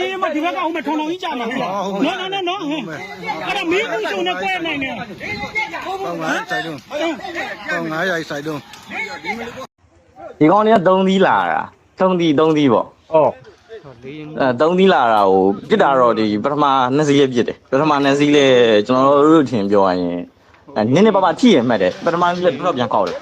လေဟေးမဒီဘက်ကအောင်မထောင်ထောင်ကြီးကြာမှာဟုတ်လားနော်နော်နော်နော်ဟဲ့အဲ့ဒါမင်းကူချုံနဲ့ကွဲနိုင်တယ်ကောင်းငါစိုက်တော့ကောင်းငါရိုက်စိုက်တော့ဒီကောင်တွေက3သီးလာတာ3သီး3သီးပေါ့ဩအဲ3သီးလာတာကိုပြစ်တာတော့ဒီပထမ2စီးလေးပြစ်တယ်ပထမ2စီးလေးကျွန်တော်တို့ထင်ပြောရရင်အဲနည်းနည်းပါးပါထိရမှတ်တယ်ပထမစီးလေးတော့ပြန်ကောက်တယ်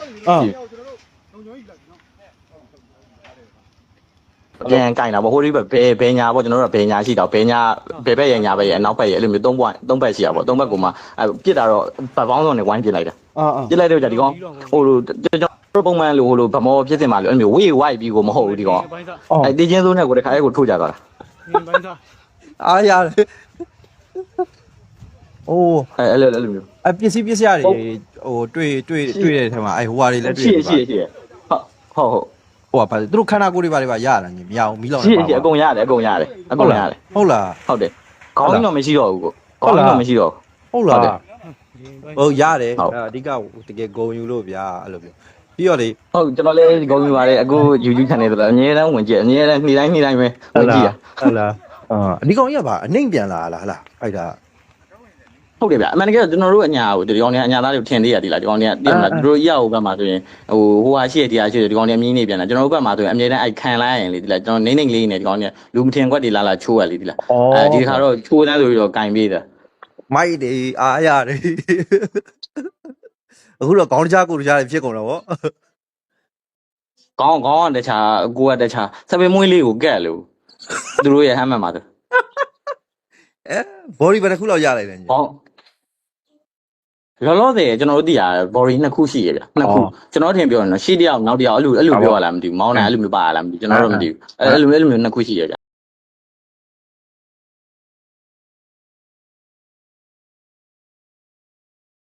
အာပြန်ကင်တာပေါ့ဟိုဒီဘက်ဘယ်ဘယ်ညာပေါ့ကျွန်တော်တို့ကဘယ်ညာရှိတော့ဘယ်ညာဘယ်ဘက်ရညာဘက်ရအနောက်ဘက်ရအဲ့လိုမျိုး3ဘွိုင်း3ဘက်ရှိတာပေါ့3ဘက်ကိုမှအဲပြစ်တာတော့ပတ်ပေါင်းစုံနဲ့ဝိုင်းပြစ်လိုက်တာအာအာပြစ်လိုက်တော့じゃဒီကောင်ဟိုလိုကျွန်တော်ပုံမှန်လိုဟိုလိုဗမောဖြစ်စင်ပါလို့အဲ့လိုမျိုးဝေးဝိုက်ပြီးကိုမဟုတ်ဘူးဒီကောင်ဘိုင်းစားဩအဲ့တေးချင်းစိုးနဲ့ကိုတခါအဲ့ကိုထိုးကြသွားတာဘိုင်းစားအားရတယ်အိုးအဲ့အဲ့လိုအဲ့လိုမျိုးအပစ္စည်းပစ္စည်းတွေဟိုတွေ့တွေ့တွေ့တဲ့ထဲမှာအဲဟိုဟာတွေလည်းတွေ့ရှိနေရှိပါရှိဟုတ်ဟုတ်ဟုတ် ဟိုဟာပါသူတို့ခန္ဓာကိုယ်တွေပါတွေပါရတာညီမရအောင်မီးလောင်ရှိနေပါရှိအကုန်ရတယ်အကုန်ရတယ်အကုန်ရတယ်ဟုတ်လားဟုတ်တယ်ခေါင်းကြီးတော့မရှိတော့ဘူးကိုဟုတ်ခေါင်းလားကြီးတော့မရှိတော့ ဟုတ်လားဟုတ်တယ်ဟုတ်ရတယ်ဟုတ်အဓိကတကယ်ဂုံယူလို့ဗျာအဲ့လိုမျိုးပြီးတော့လေ ဟုတ်ကျွန်တော်လည်းဂုဏ်ယူပါတယ်အခု YouTube channel ဆိုတော့အမြဲတမ်းဝင်ကြည့်အမြဲတမ်းနေ့တိုင်းနေ့တိုင်းပဲဝင်ကြည့်ရဟုတ်လားအာအဒီကောင်ကြီးကပါအနှိမ့်ပြန်လာလားဟလားအဲ့ဒါ ဟုတ်တယ်ဗျအမှန်တကယ်ကျွန်တော်တို့အညာကိုဒီကောင်တွေအညာသားတွေထင်သေးရသေးလားဒီကောင်တွေကတင်မလားသူတို့ရောက်ဘက်မှာဆိုရင်ဟိုဟိုဟာရှိရတရားရှိရဒီကောင်တွေမြင်းနေပြန်လာကျွန်တော်တို့ဘက်မှာဆိုရင်အမြဲတမ်းအဲ့ခံလိုက်ရင်လေဒီလားကျွန်တော်နေနေလေးနေဒီကောင်တွေလူမထင်ခွက်တွေလာလာချိုးရလေဒီလားအဲဒီခါတော့ချိုးတန်းဆိုပြီးတော့ကင်ပေးတာမိုက်တွေအားရတယ်အခုတော့ခေါင်းတကြားကိုယ်တကြားတွေဖြစ်ကုန်တော့ဗောကောင်းကောင်းကတခြားကိုကတခြားစပင်မွေးလေးကိုကက်လို့သူတို့ရဲ့ဟမ်းမှန်ပါဆိုအဲဘော်ဒီဘယ်တစ်ခုလောက်ရလိုက်လဲညီဟော လောလောဆယ်ကျွန်တော်တို့သိရ body နှစ်ခုရှိရဗျနှစ်ခုကျွန်တော်ထင်ပြောရင်တော့ရှေ့တစ်ယောက်နောက်တစ်ယောက်အဲ့လိုအဲ့လိုပြောရလားမသိဘူးမောင်းနိုင်အဲ့လိုမျိုးပါရလားမသိဘူးကျွန်တော်တို့မသိဘူးအဲ့လိုအဲ့လိုမျိုးနှစ်ခုရှိရဗျ